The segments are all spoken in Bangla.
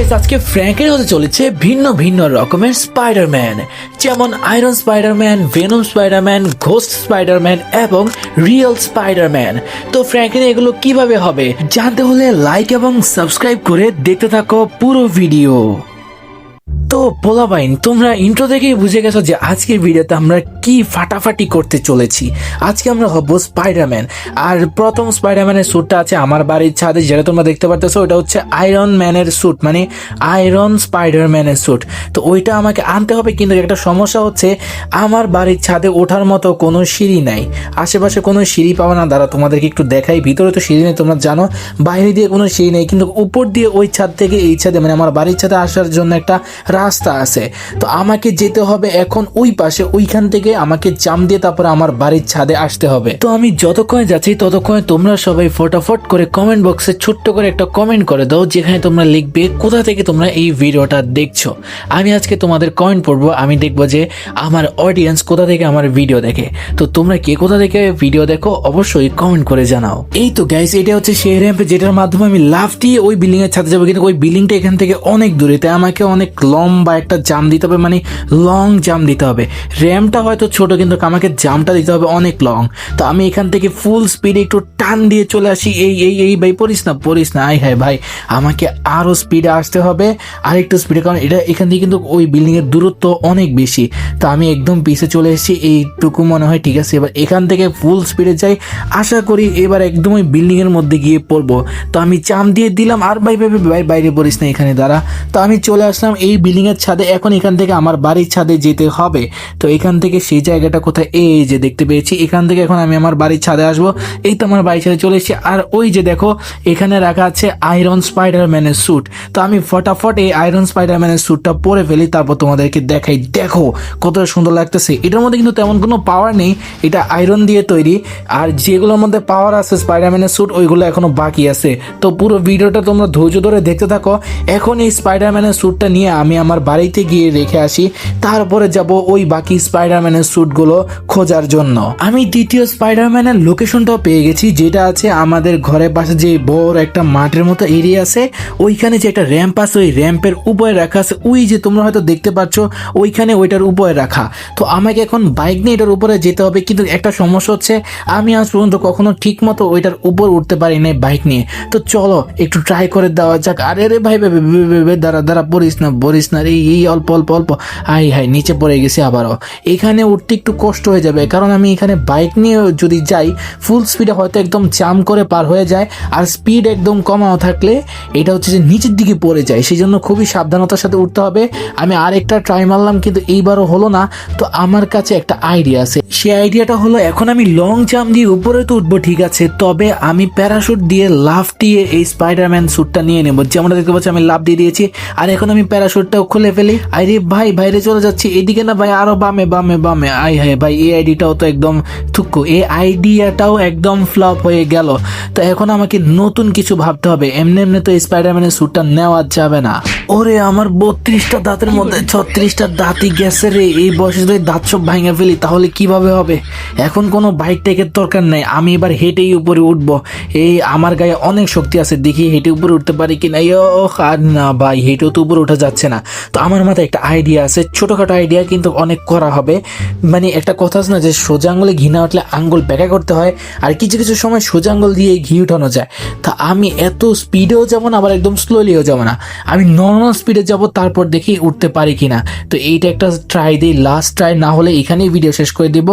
গাইস আজকে ফ্র্যাঙ্কের হতে চলেছে ভিন্ন ভিন্ন রকমের স্পাইডারম্যান যেমন Iron Spiderman Venom Spiderman Ghost Spiderman এবং রিয়েল স্পাইডারম্যান তো ফ্র্যাঙ্কের এগুলো কীভাবে হবে? জানতে হলে লাইক এবং সাবস্ক্রাইব করে দেখতে থাকো পুরো ভিডিও তো পোলাবাইন, তোমরা ইন্ট্রো থেকেই বুঝে গেছো যে আজকের ভিডিওতে আমরা কি ফাটাফাটি করতে চলেছি। আজকে আমরা হব স্পাইডারম্যান আর প্রথম স্পাইডারম্যানের স্যুটটা আছে আমার বাড়ির ছাদে, যেটা তোমরা দেখতে পারতেছো, ওটা হচ্ছে আয়রন ম্যানের স্যুট মানে আয়রন স্পাইডারম্যানের স্যুট তো ওইটা আমাকে আনতে হবে, কিন্তু একটা সমস্যা হচ্ছে আমার বাড়ির ছাদে ওঠার মতো কোনো সিঁড়ি নাই। আশেপাশে কোনো সিঁড়ি পাওয়া না দ্বারা তোমাদেরকে একটু দেখাই, ভিতরে তো সিঁড়ি নেই, তোমরা জানো, বাইরে দিয়ে কোনো সিঁড়ি নেই, কিন্তু উপর দিয়ে ওই ছাদ থেকে এই ছাদে মানে আমার বাড়ির ছাদে আসার জন্য একটা রাস্তা আছে। তো আমাকে যেতে হবে এখন ওই পাশে, ওইখান থেকে আমাকে জাম দিয়ে তারপরে আমার বাড়ির ছাদে আসতে হবে। তো আমি যতক্ষণে যাচ্ছি ততক্ষণে তোমরা সবাই ফটাফট করে কমেন্ট বক্সে ছোট্ট করে একটা কমেন্ট করে দাও, যেখানে তোমরা লিখবে কোথা থেকে তোমরা এই ভিডিওটা দেখছ। আমি আজকে তোমাদের কমেন্ট পড়ব, আমি দেখব যে আমার অডিয়েন্স কোথা থেকে আমার ভিডিও দেখে। তো তোমরা কে কোথা থেকে ভিডিও দেখো অবশ্যই কমেন্ট করে জানাও। এই তো গাইস এটা হচ্ছে সেই র্যাম্প যেটার মাধ্যমে আমি লাফ দিয়ে ওই বিল্ডিং এর ছাদে যাব, কিন্তু ওই বিল্ডিংটা এখান থেকে অনেক দূরে, তাই আমাকে অনেক লম্বা একটা জাম দিতে হবে মানে লং জাম দিতে হবে। র্যামটা হয়তো ছোট, কিন্তু আমাকে জামটা দিতে হবে অনেক লং তো আমি এখান থেকে ফুল স্পিডে একটু টান দিয়ে চলে আসি, এই এই এই, ভাই, পড়িস না পড়িস না। আই হাই ভাই, আমাকে আরও স্পিডে আসতে হবে। আর একটু স্পিডে কারণ এটা এখান থেকে কিন্তু ওই বিল্ডিংয়ের দূরত্ব অনেক বেশি। তো আমি একদম পিছে চলে এসেছি, এইটুকু মনে হয় ঠিক আছে। এবার এখান থেকে ফুল স্পিডে যাই, আশা করি এবার একদম ওই বিল্ডিংয়ের মধ্যে গিয়ে পড়ব। তো আমি চাম দিয়ে দিলাম, আর ভাই ভাই বাইরে পড়িস না, এখানে দাঁড়া। তো আমি চলে আসলাম এই বিল্ডিং এর ছাদে, এখন এখান থেকে আমার বাড়ির ছাদে যেতে হবে। তো এখান থেকে সেই জায়গাটা কোথায়? এই যে দেখতে পেয়েছি, এখান থেকে এখন আমি আমার বাড়ির ছাদে আসব। এই তো আমার বাড়ির ছাদে চলে এসেছি। আর ওই যে দেখো, এখানে রাখা আছে আয়রন স্পাইডারম্যানের স্যুট তো আমি ফটাফট এই আয়রন স্পাইডারম্যানের স্যুটটা পরে ফেলি, তারপর তোমাদেরকে দেখাই। দেখো, কত সুন্দর লাগতেছে। এটার মধ্যে কিন্তু তেমন কোনো পাওয়ার নেই, এটা আয়রন দিয়ে তৈরি। আর যেগুলোর মধ্যে পাওয়ার আছে স্পাইডারম্যানের স্যুট ওইগুলো এখনও বাকি আছে। তো পুরো ভিডিওটা তোমরা ধৈর্য ধরে দেখতে থাকো। এখন এই স্পাইডারম্যানের স্যুটটা নিয়ে আমি আমার বাড়িতে গিয়ে রেখে আসি তারপরে যাব ওই বাকি স্পাইডারম্যানের স্যুটগুলো খোঁজার জন্য। আমি দ্বিতীয় স্পাইডারম্যানের লোকেশনটাও পেয়ে গেছি যেটা আছে আমাদের ঘরের পাশে যে বড় একটা মাঠের মতো এরিয়া আছে ওইখানে যে একটা র্যাম্প আছে ওই র্যাম্পের উপরে রাখা আছে। ওই যে তোমরা হয়তো দেখতে পাচ্ছ ওইখানে ওইটার উপরে রাখা। তো আমাকে এখন বাইক নিয়ে এটার উপরে যেতে হবে কিন্তু একটা সমস্যা হচ্ছে আমি আজ পর্যন্ত কখনো ঠিক মতো ওইটার উপর উঠতে পারি নাই বাইক নিয়ে। তো চলো একটু ট্রাই করে দেওয়া যাক। আরে রে ভাই ভাই, দাঁড়া দাঁড়া পড়িস না পড়িস না। রে এই অল্প অল্প অল্প। হাই হাই নিচে পড়ে গেছি আবারও। এখানে উঠতে একটু কষ্ট হয়ে যাবে, কারণ আমি এখানে বাইক নিয়ে যদি যাই ফুল স্পিডে হয়তো একদম জাম করে পার হয়ে যায়, আর স্পিড একদম কমাও থাকলে, এটা হচ্ছে যে নিচের দিকে পড়ে যায়। সেই জন্য খুবই সাবধানতার সাথে উঠতে হবে। আমি আরেকটা ট্রাই মারলাম, কিন্তু এইবারও হলো না। তো আমার কাছে একটা আইডিয়া আছে। সেই আইডিয়াটা হলো, এখন আমি লং জাম্প দিয়ে উপরে তো উঠবো, ঠিক আছে। তবে আমি প্যারাশুট দিয়ে লাফ দিয়ে এই স্পাইডারম্যান স্যুটটা নিয়ে নেব। যেমন দেখতে পাচ্ছি, আমি লাভ দিয়ে দিয়েছি। আর এখন আমি প্যারাশুটটাও খুলে ফেলি আরে ভাই, বাইরে চলে যাচ্ছি। এদিকে না ভাই, আরও বামে বামে বামে। আই হায় ভাই, এই আইডিটাও তো একদম থুক্কু। এই আইডিয়াটাও একদম ফ্লপ হয়ে গেল। তো এখন আমাকে নতুন কিছু ভাবতে হবে। এমনি এমনি তো স্পাইডারম্যানের স্যুটটা নেওয়া যাবে না। ওরে, আমার বত্রিশটা দাঁতের মধ্যে ছত্রিশটা দাঁতই গেছে রে। এই বয়সে যদি দাঁত সব ভাঙে ফেলি, তাহলে কীভাবে হবে? এখন কোনো বাইক টেকের দরকার নেই। আমি এবার হেঁটেই উপরে উঠবো। এই আমার গায়ে অনেক শক্তি আছে। দেখি হেঁটে উপরে উঠতে পারি কি না ও আর না ভাই, হেঁটেও তো উপরে ওঠা যাচ্ছে না। তো আমার মাথায় একটা আইডিয়া আছে, ছোটোখাটো আইডিয়া কিন্তু অনেক করা হবে। মানে একটা কথা আছে না যে, সোজা আঙুলে ঘি না উঠলে আঙ্গুল ব্যাকা করতে হয়, আর কিছু কিছু সময় সোজা আঙ্গুল দিয়ে ঘি উঠানো যায়। তা আমি এত স্পিডেও যাব না, আবার একদম স্লোলিও যাব না। আমি নর্মাল স্পিডে যাব, তারপর দেখি উঠতে পারি কিনা। তো এইটা একটা ট্রাই দিই লাস্ট ট্রাই না হলে এখানেই ভিডিও শেষ করে দিব।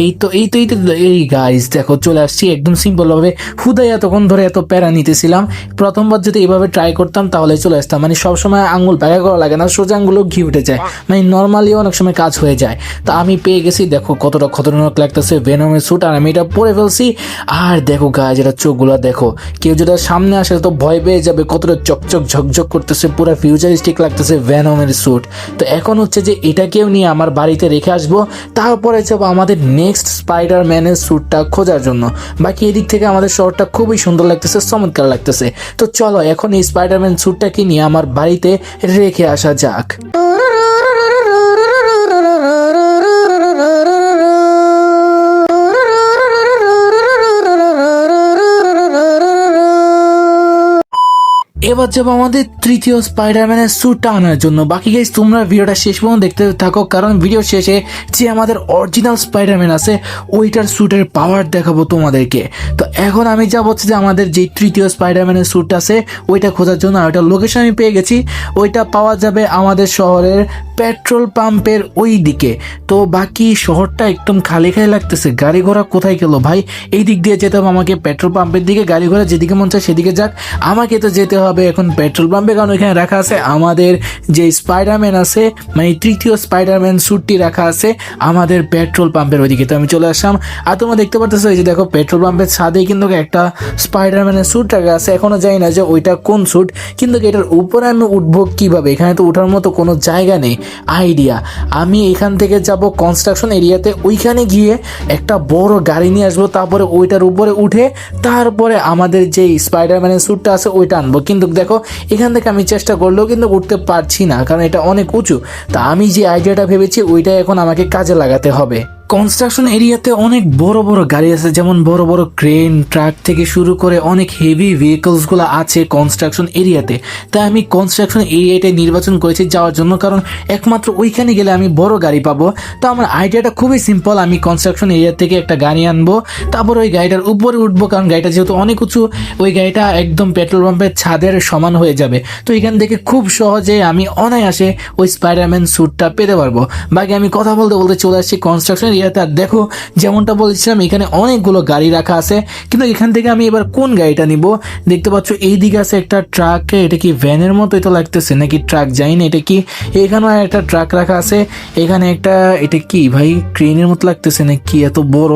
এই তো এই তো এই তো, এই গাইজ দেখো চলে আসছি একদম সিম্পলভাবে হুদাই এতক্ষণ ধরে এত প্যারা নিতেছিলাম। প্রথমবার যদি এভাবে ট্রাই করতাম, তাহলে চলে আসতাম। মানে সবসময় আঙ্গুল ব্যাকা করা লাগে না। সোজা আঙ্গুলও ঘি উঠে যায়। মানে নর্মালিও অনেক সময় কাজ হয়ে যায়। তা আমি পেয়ে গেছি, দেখো কতটা খতরনাক লাগতেছে ভেনমের স্যুট আর আমি এটা পরে ফেলছি। আর দেখো গায়ে যেটা চোখগুলো দেখো। কেউ যেটা সামনে আসে, তো ভয় পেয়ে যাবে, কতটা চকচক ঝকঝক করতেছে, পুরো ফিউচারিস্টিক লাগতেছে ভ্যানমের স্যুট তো এখন হচ্ছে যে এটাকেও নিয়ে আমার বাড়িতে রেখে আসব। তারপরে যাব আমাদের নেক্সট স্পাইডার ম্যানের স্যুটটা খোঁজার জন্য। বাকি এদিক থেকে আমাদের শহরটা খুবই সুন্দর লাগতেছে, চমৎকার লাগতেছে। তো চলো, এখন এই স্পাইডারম্যান স্যুটটাকে নিয়ে আমার বাড়িতে রেখে আসা যাক। এবার যাব আমাদের তৃতীয় স্পাইডারম্যানের স্যুটটা আনার জন্য। বাকি গাইজ তোমরা ভিডিওটা শেষ পর্যন্ত দেখতে থাকো, কারণ ভিডিও শেষে যে আমাদের অরিজিনাল স্পাইডারম্যান আছে, ওইটার স্যুটের পাওয়ার দেখাবো তোমাদেরকে। তো এখন আমি যা বলছি যে আমাদের যে তৃতীয় স্পাইডারম্যানের স্যুট আছে, ওইটা খোঁজার জন্য আর ওইটা লোকেশন আমি পেয়ে গেছি। ওইটা পাওয়া যাবে আমাদের শহরের পেট্রোল পাম্পের ওই দিকে তো বাকি শহরটা একদম খালি খালি লাগতেছে। গাড়ি ঘোড়া কোথায় গেল ভাই? এই দিক দিয়ে যেতে হবে আমাকে পেট্রোল পাম্পের দিকে, গাড়ি ঘোড়া যেদিকে মন চায় সেদিকে যাক। আমাকে তো যেতে হবে এখন পেট্রোল পাম্পে, কারণ ওইখানে রাখা আছে আমাদের যে স্পাইডারম্যান আছে মানে তৃতীয় স্পাইডারম্যান স্যুটটি রাখা আছে আমাদের পেট্রোল পাম্পের ওইদিকে। তো আমি চলে আসলাম। আর তোমরা দেখতে পারতেছো, এই যে দেখো পেট্রোল পাম্পের ছাদেই কিন্তু একটা স্পাইডারম্যানের স্যুট রাখা আছে। এখনও জানি না যে ওইটা কোন স্যুট, কিন্তু এটার উপরে আমি উঠবো কীভাবে? এখানে তো ওঠার মতো কোনো জায়গা নেই। আইডিয়া আমি এখান থেকে যাব কনস্ট্রাকশন এরিয়াতে ওইখানে গিয়ে একটা বড় গাড়ি নিয়ে আসব, তারপরে ওইটার উপরে উঠে তারপরে আমাদের যে স্পাইডারম্যানের স্যুটটা আছে, ওইটা আনব। কিন্তু দেখো, এখান থেকে আমি চেষ্টা করলেও কিন্তু উঠতে পারছি না, কারণ এটা অনেক উঁচু। তা আমি যে আইডিয়াটা ভেবেছি, ওইটাই এখন আমাকে কাজে লাগাতে হবে। কনস্ট্রাকশন এরিয়াতে অনেক বড় বড় গাড়ি আছে, যেমন বড় বড় ক্রেন ট্রাক থেকে শুরু করে অনেক হেভি ভেহিকলসগুলো আছে কনস্ট্রাকশন এরিয়াতে। তাই আমি কনস্ট্রাকশন এরিয়াটাই নির্বাচন করেছি যাওয়ার জন্য, কারণ একমাত্র ওইখানে গেলে আমি বড় গাড়ি পাবো। তো আমার আইডিয়াটা খুবই সিম্পল আমি কনস্ট্রাকশন এরিয়া থেকে একটা গাড়ি আনব, তারপর ওই গাড়িটার উপরে উঠবো, কারণ গাড়িটা যেহেতু অনেক উঁচু, ওই গাড়িটা একদম পেট্রোল পাম্পের ছাদের সমান হয়ে যাবে। তো এখান থেকে খুব সহজে আমি অনায়াসে ওই স্পাইডারম্যান স্যুটটা পেতে পারব। বাকি আমি কথা বলতে বলতে চলে আসছি কনস্ট্রাকশন এরিয়াতে আর দেখো, যেমনটা বলছিলাম, এখানে অনেকগুলো গাড়ি রাখা আছে। কিন্তু এখান থেকে আমি এবার কোন গাড়িটা নিব? দেখতে পাচ্ছ এই দিকে আছে একটা ট্রাক। এটা কি ভ্যানের মতোই তো লাগতেছে? নাকি ট্রাক? যাই না, এটা কি? এখানেও একটা ট্রাক রাখা আছে। এখানে একটা, এটা কি ভাই, ক্রেনের মতো লাগতেছে না কি এত বড়?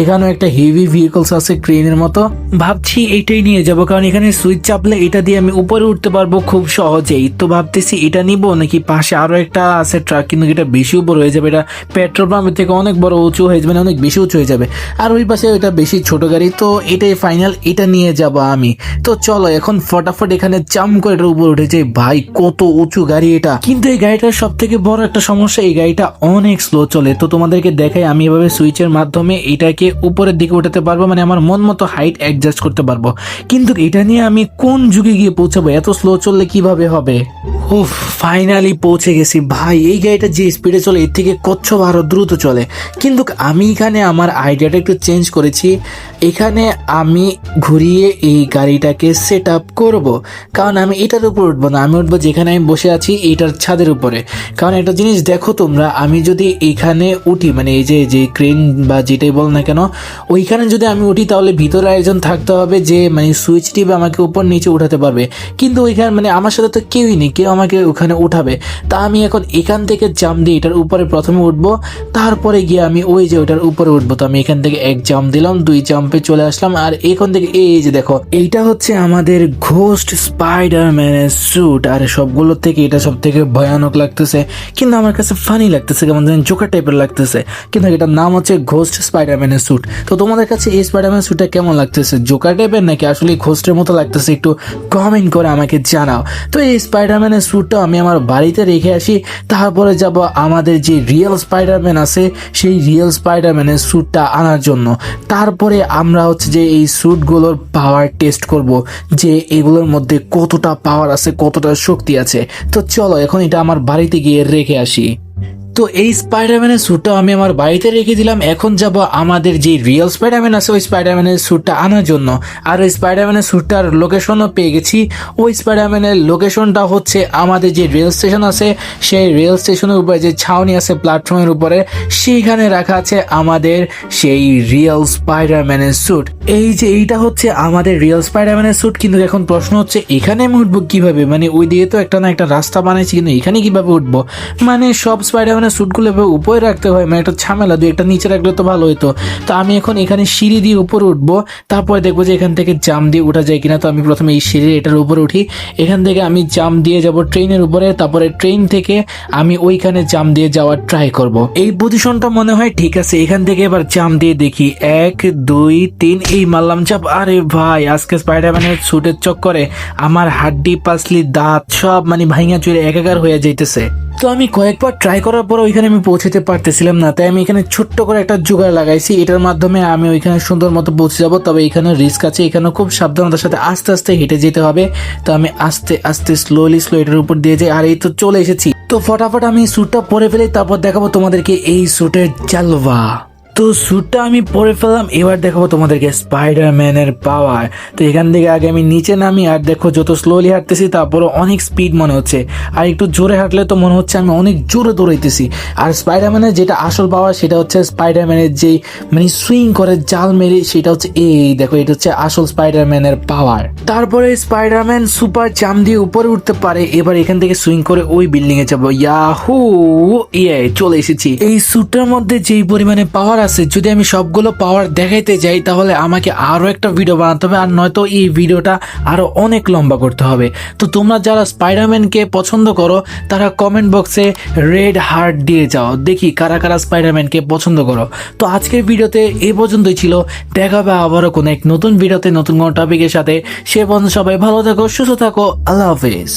এখানেও একটা হেভি ভেহিকলস আছে ক্রেনের মতো। ভাবছি এটাই নিয়ে যাব, কারণ এখানে সুইচ চাপলে এটা দিয়ে আমি উপরে উঠতে পারব খুব সহজেই। তো ভাবতেছি এটা নিব, নাকি পাশে আরও একটা আছে ট্রাক, কিন্তু এটা বেশি উপর হয়ে যাবে। এটা পেট্রোল পাম্পের থেকে অনেক বড় উঁচু হয়ে যাবে মানে অনেক বেশি উঁচু হয়ে যাবে। আর ওই পাশে ওইটা বেশি ছোট গাড়ি, তো এটাই ফাইনাল এটা নিয়ে যাব আমি। তো চলো, এখন ফটাফট এখানে চাম করে এটার উপর উঠে যাই ভাই, কত উঁচু গাড়ি এটা। কিন্তু এই গাড়িটার সব থেকে বড় একটা সমস্যা, এই গাড়িটা অনেক স্লো চলে। তো তোমাদেরকে দেখাই, আমি এভাবে সুইচের মাধ্যমে এটাকে উপরের দিকে উঠাতে পারব মানে আমার মন মতো হাইট অ্যাডজাস্ট করতে পারব। কিন্তু এটা নিয়ে আমি কোন যুগে গিয়ে পৌঁছাবো? এত স্লো চললে কীভাবে হবে? উফ ফাইনালি পৌঁছে গেছি। ভাই, এই গাড়িটা যে স্পিডে চলে, এর থেকে কচ্ছপ আরও দ্রুত চলে। কিন্তু আমি এখানে আমার আইডিয়াটা একটু চেঞ্জ করেছি। এখানে আমি ঘুরিয়ে এই গাড়িটাকে সেট আপ করব। কারণ আমি এটার উপর উঠবো না, আমি উঠবো যেখানে আমি বসে আছি এইটার ছাদের উপরে। কারণ একটা জিনিস দেখো তোমরা, আমি যদি এখানে উঠি মানে এই যে যে ক্রেন বা যেটাই বল না কেন, ওইখানে যদি আমি উঠি তাহলে ভিতরে একজন থাকতে হবে যে মানে সুইচ টিপে আমাকে উপর নিচে উঠাতে পারবে। কিন্তু ওইখানে মানে আমার সাথে তো কেউই নেই, কেউ আমাকে ওখানে উঠাবে। তা আমি এখন এখান থেকে জাম দিয়ে এটার উপরে প্রথমে উঠবো, তারপরে গিয়ে আমি ওই যে ওইটার উপরে উঠবো। তো আমি এখান থেকে এক জাম্প দিলাম, দুই জাম্পে চলে আসলাম, আর এখান থেকে এই যে দেখো, এইটা হচ্ছে আমাদের ঘোস্ট স্পাইডারম্যানের স্যুট আর সবগুলোর থেকে এটা সব থেকে ভয়ানক লাগতেছে। কিন্তু আমার কাছে ফানি লাগতেছে, কেমন যেন জোকার টাইপের লাগতেছে। কিন্তু এটার নাম হচ্ছে ঘোস্ট স্পাইডারম্যানের স্যুট তো তোমাদের কাছে এই স্পাইডার স্পাইডারম্যান স্যুটটা কেমন লাগতেছে? জোকার টাইপের নাকি আসলে ঘোস্টের মতো লাগতেছে? একটু কমেন্ট করে আমাকে জানাও। তো এই স্পাইডারম্যানের স্যুটটা আমি আমার বাড়িতে রেখে আসি, তারপরে যাব আমাদের যে রিয়েল স্পাইডারম্যান আছে সেই রিয়েল স্পাইডারম্যানের স্যুটটা আনার জন্য। তারপরে আমরা হচ্ছে যে এই স্যুটগুলোর পাওয়ার টেস্ট করব যে এগুলোর মধ্যে কতটা পাওয়ার আছে, কতটা শক্তি আছে। তো চলো, এখন এটা আমার বাড়িতে গিয়ে রেখে আসি। তো এই স্পাইডারম্যানের স্যুটটা আমি আমার বাড়িতে রেখে দিলাম। এখন যাব আমাদের যে রিয়েল স্পাইডারম্যান আছে, ওই স্পাইডারম্যানের স্যুটটা আনার জন্য। আর ওই স্পাইডারম্যানের স্যুটটার লোকেশনও পেয়ে গেছি। ওই স্পাইডারম্যানের লোকেশনটা হচ্ছে আমাদের যে রেল স্টেশন আছে, সেই রেল স্টেশনের উপরে যে ছাউনি আছে প্ল্যাটফর্মের উপরে, সেইখানে রাখা আছে আমাদের সেই রিয়েল স্পাইডারম্যানের স্যুট এই যে এইটা হচ্ছে আমাদের রিয়েল স্পাইডারম্যানের স্যুট কিন্তু এখন প্রশ্ন হচ্ছে, এখানে আমি উঠবো কীভাবে? মানে ওই দিয়ে তো একটা না একটা রাস্তা বানাইছি, কিন্তু এখানে কীভাবে উঠবো? মানে সব স্পাইডারম্যানের স্যুটগুলো এভাবে উপরে রাখতে হয় মানে একটা ঝামেলা, দুই একটা নিচে রাখলে তো ভালো হতো তো আমি এখন এখানে সিঁড়ি দিয়ে উপরে উঠবো, তারপরে দেখব যে এখান থেকে জাম দিয়ে উঠা যায় কিনা। তো আমি প্রথমে এই সিঁড়ির এটার উপরে উঠি। এখান থেকে আমি জাম দিয়ে যাব ট্রেনের উপরে, তারপরে ট্রেন থেকে আমি ওইখানে জাম দিয়ে যাওয়ার ট্রাই করব। এই পজিশনটা মনে হয় ঠিক আছে, এখান থেকে এবার জাম দিয়ে দেখি। এক, দুই, তিন, এই মারলাম চাপ আরে ভাই, আজকে স্পাইডারম্যানের স্যুটের চক্করে আমার হাড্ডি পাসলি দাঁত সব মানে ভাইঙা চুরে একাকার হয়ে যাইতেছে। তো আমি কয়েকবার ট্রাই করার তারপর ওইখানে আমি পৌঁছাতে পারতেছিলাম না। তাই আমি এখানে ছোট্ট করে একটা জোগাড় লাগাইছি। এটার মাধ্যমে আমি ওইখানে সুন্দর মতো পৌঁছে যাব। তবে এখানে রিস্ক আছে। এখানে খুব সাবধানতার সাথে আস্তে আস্তে হেঁটে যেতে হবে। তো আমি আস্তে আস্তে স্লোলি স্লো এটার উপর দিয়ে যাই। আর এই তো চলে এসেছি। তো ফটাফট আমি স্যুটটা পরে ফেলে। তারপর দেখাবো তোমাদেরকে এই স্যুটের জালভা তো স্যুটটা আমি পরে ফেললাম। এবার দেখাবো তোমাদেরকে স্পাইডারম্যানের পাওয়ার তো এখান থেকে আগে আমি নিচে নামি, আর দেখো যত স্লোলি হাঁটতেছি তারপরে অনেক স্পিড মনে হচ্ছে। আর একটু জোরে হাঁটলে তো মনে হচ্ছে আমি অনেক জোরে দৌড়াইতেছি। আর স্পাইডারম্যানের যেটা আসল পাওয়ার সেটা হচ্ছে স্পাইডারম্যানের যেই মানে সুইং করে জাল মেরে, সেটা হচ্ছে এই দেখো, এটা হচ্ছে আসল স্পাইডারম্যানের পাওয়ার তারপরে স্পাইডারম্যান সুপার চাম দিয়ে উপরে উঠতে পারে। এবার এখান থেকে সুইং করে ওই বিল্ডিং এ যাব। ইয়াহু ইয়ে চলে এসেছি। এই স্যুটটার মধ্যে যেই পরিমাণে পাওয়ার আছে, যদি আমি সবগুলো পাওয়ার দেখাইতে যাই, তাহলে আমাকে আরও একটা ভিডিও বানাতে হবে, আর নয়তো এই ভিডিওটা আরও অনেক লম্বা করতে হবে। তো তোমরা যারা স্পাইডারম্যানকে পছন্দ করো, তারা কমেন্ট বক্সে রেড হার্ট দিয়ে যাও। দেখি কারা কারা স্পাইডারম্যানকে পছন্দ করো। তো আজকের ভিডিওতে এ পর্যন্তই ছিল। দেখা হবে আবারও কোনো এক নতুন ভিডিওতে নতুন কোনো টপিকের সাথে। সে পর্যন্ত সবাই ভালো থাকো, সুস্থ থাকো, আল্লাহ হাফিজ।